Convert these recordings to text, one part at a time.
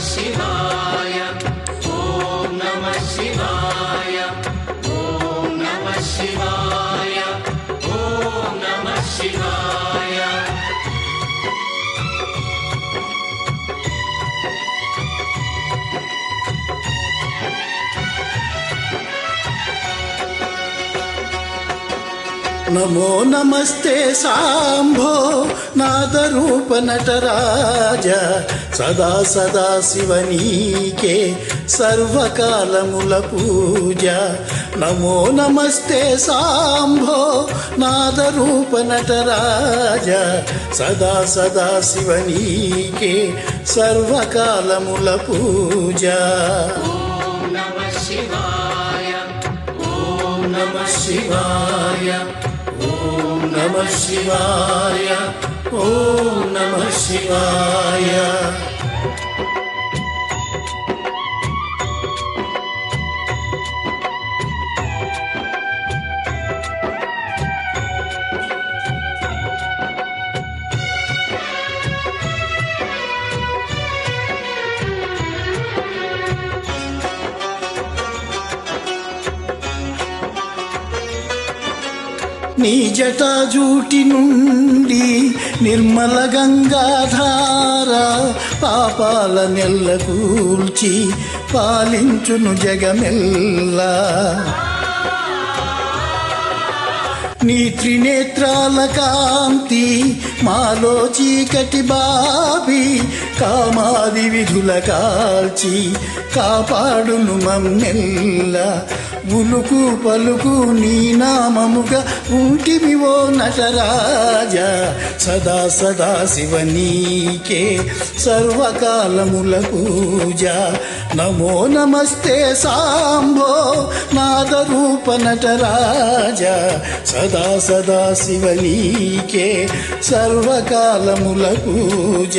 शिवाय। ॐ नमः शिवाय। ॐ नमः शिवाय। ॐ नमः शिवाय। नमो नमस्ते साम्भो नादरूपनटराज। సదా సదా శివనీకే సర్వకాలముల పూజ. నమో నమస్తే సాంభో నాదరూప నటరాజ. సదా సదా శివనీకే సర్వకాలముల పూజ. శివాయ ఓం నమ శివాయ ఓం నమ శివాయ ఓం నమ శివాయ. నీ జటాజూటి నుండి నిర్మల గంగాధార పాపాల నెల్ల కూల్చి పాలించును జగమెల్లా. నీ త్రినేత్రాల కాంతి మాలో చీకటి బాబి కామాది విధుల కాల్చి కాపాడును మమ్మెల్ల. ఉలుకు పలుకు నీ నామముగా ఉంటిమి ఓ నటరాజ. సదా సదా శివ నీకే సర్వకాలముల పూజ. నమో నమస్తే సాంబో నాదరూప నటరాజ. సదా సదా శివ నీకే సర్వకాలముల పూజ.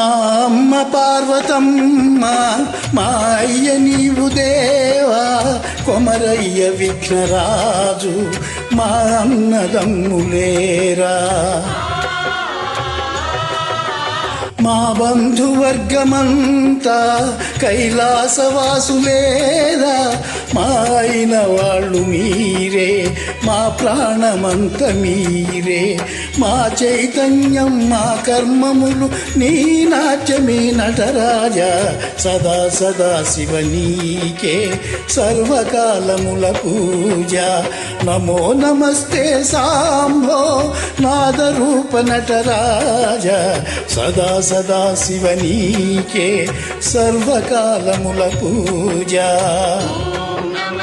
మా అమ్మ పార్వతమ్మ మా అయ్య నీవు దేవా కొమరయ్య విఘ్నరాజు మా అన్నదమ్ములేరా. మా బంధువర్గమంతా కైలాసవాసులేరా మా అయిన వాళ్ళు మీరే మా ప్రాణమంత మీరే. మా చైతన్యం మా కర్మములు నీ నాట్యమే నటరాజ. సదా సదా శివ నీకే సర్వకాలముల పూజ. నమో నమస్తే సాంభో నాదరూప నటరాజ. సదా సదా శివ నీకే సర్వకాలముల పూజ.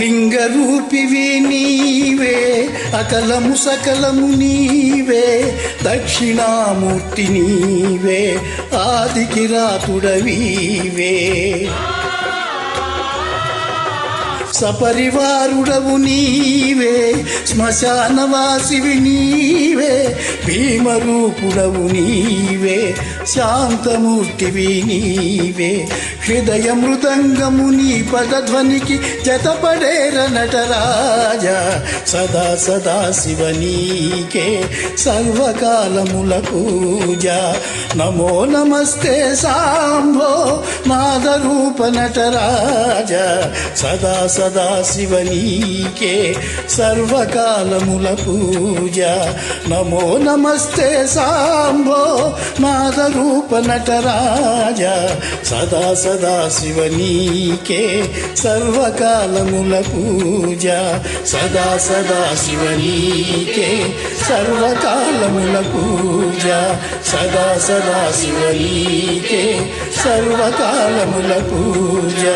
నమ నీవే అకలము సకలము నీవే దక్షిణామూర్తి నీవే ఆదికిరాతుడవీవే. సపరివారుడవు నీవే శ్మశానవాసివి నీవే భీమరూపుడవు నీవే శాంతమూర్తివి నీవే. హృదయ మృదంగము నీ పదధ్వనికి జతపడేర నటరాజ సదా సదా శివ నీకే సర్వకాలముల పూజ. నమో నమస్తే సాంభో నాదరూప నటరాజ సదా సదా సదాశివ నీకే సర్వకాలముల పూజ. నమో నమస్తే సాంబో నాదరూప నటరాజ. సదా సదా నీకే సర్వకాలముల పూజ. సదా సదా నీకే సర్వకాలముల పూజ. సదా సదా నీకే సర్వకాలముల పూజ.